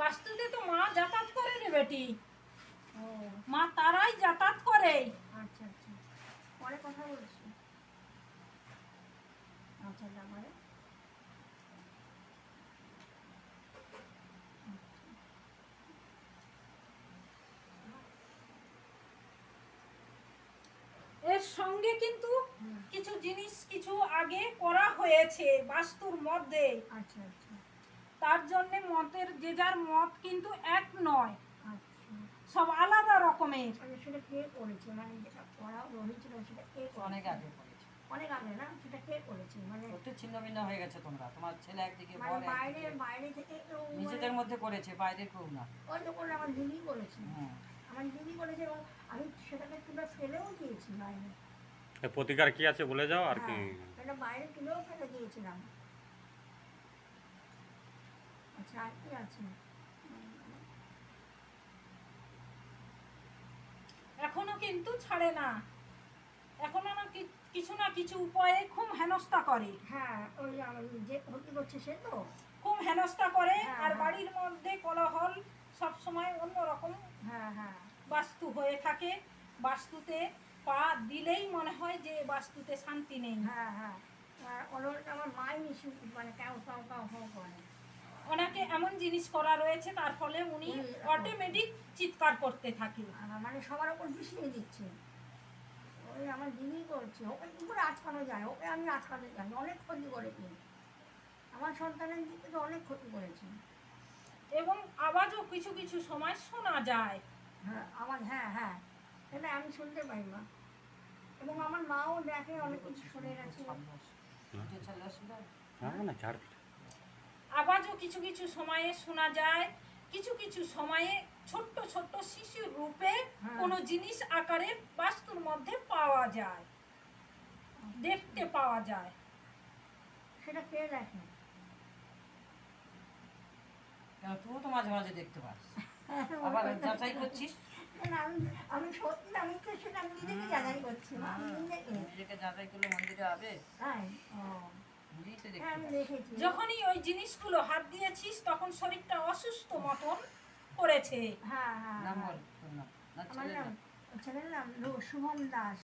বাস্তুতে তো মা যাতায়াত করে রে বেটি। মা তারাই যাতায়াত করে। আচ্ছা আচ্ছা। পরে কথা বলছি। আচ্ছা এর সঙ্গে কিন্তু কিছু জিনিস কিছু আগে করা হয়েছে বাস্তুর মধ্যে। আচ্ছা আচ্ছা। তার জন্য মতের যে যার মত কিন্তু এক নয়। আচ্ছা। সব আলাদা রকমের। মানে সেটা কে করেছে? মানে যেটা করা হয়েছিল সেটা কে অনেক আগে করেছে। অনেক আগে না? সেটা কে করেছে? মানে একটু ছিন্ন ভিন্ন হয়ে গেছে তোমরা। তোমার ছেলে একদিকে বল বাইরে বাইরে থেকে কেউ নিজেদের মধ্যে করেছে বাইরে কেউ না। ওই তো করে আমার দিদি করেছে। হুম। আমার দিদি করেছে এবং আমি সেটাকে ফেলেও দিয়েছি বাইরে। প্রতিকার কি আছে বলে যাও আর কি? হ্যাঁ, এটা বাইরে তুলেও ফেলে দিয়েছিলাম। আচ্ছা আর কি আছে? এখনও কিন্তু ছাড়ে না। এখনও না কিছু না কিছু উপায়ে খুব হেনস্থা করে। হ্যাঁ ওই যে ক্ষতি করছে সে তো। খুব হেনস্থা করে হ্যাঁ, আর হ্যাঁ। বাড়ির মধ্যে কলহল সব সময় অন্যরকম হ্যাঁ হ্যাঁ। বাস্তু হয়ে থাকে। বাস্তুতে পা দিলেই মনে হয় যে বাস্তুতে শান্তি নেই। হ্যাঁ হ্যাঁ। আমার মাই মিশু মানে কাউ কাউ কাউ করে। ওনাকে এমন জিনিস করা রয়েছে তার ফলে উনি অটোমেটিক চিৎকার করতে থাকে। মানে সবার ওপর পিছিয়ে দিচ্ছে। ওই আমার দিদি করছে ওকে কী করে আটকানো যায় ওকে আমি আটকাতে জানি অনেক ক্ষতি করেছি আমার সন্তানের দিকে তো অনেক ক্ষতি করেছে এবং আওয়াজও কিছু কিছু সময় শোনা যায়। হ্যাঁ আমার হ্যাঁ হ্যাঁ এটা আমি শুনতে পাই না। এবং আমার মাও দেখে অনেক কিছু শুনে গেছে। না। না না ছাড় আওয়াজও কিছু কিছু সময়ে শোনা যায় কিছু কিছু সময়ে ছোট্ট ছোট্ট শিশুর রূপে হ্যাঁ। কোনো জিনিস আকারে বাস্তুর মধ্যে পাওয়া যায় দেখতে পাওয়া যায়। সেটা কে দেখে তুইও তো মাঝে মাঝে দেখতে পাস আবার যাচাই করছিস? আমি আমি সত্যি আমি তো সেটা আমি নিজেকে যাচাই করছি নিজেকে। নিজেকে যাচাই করলে মন্দিরে হবে? তাই। ও। হ্যাঁ আমি দেখতে দেখেছি। যখনই ওই জিনিসগুলো হাত দিয়েছিস তখন শরীরটা অসুস্থ মতন করেছে। হ্যাঁ হ্যাঁ হ্যাঁ। আমার নাম নাম। ছেলের নাম শুভম দাস।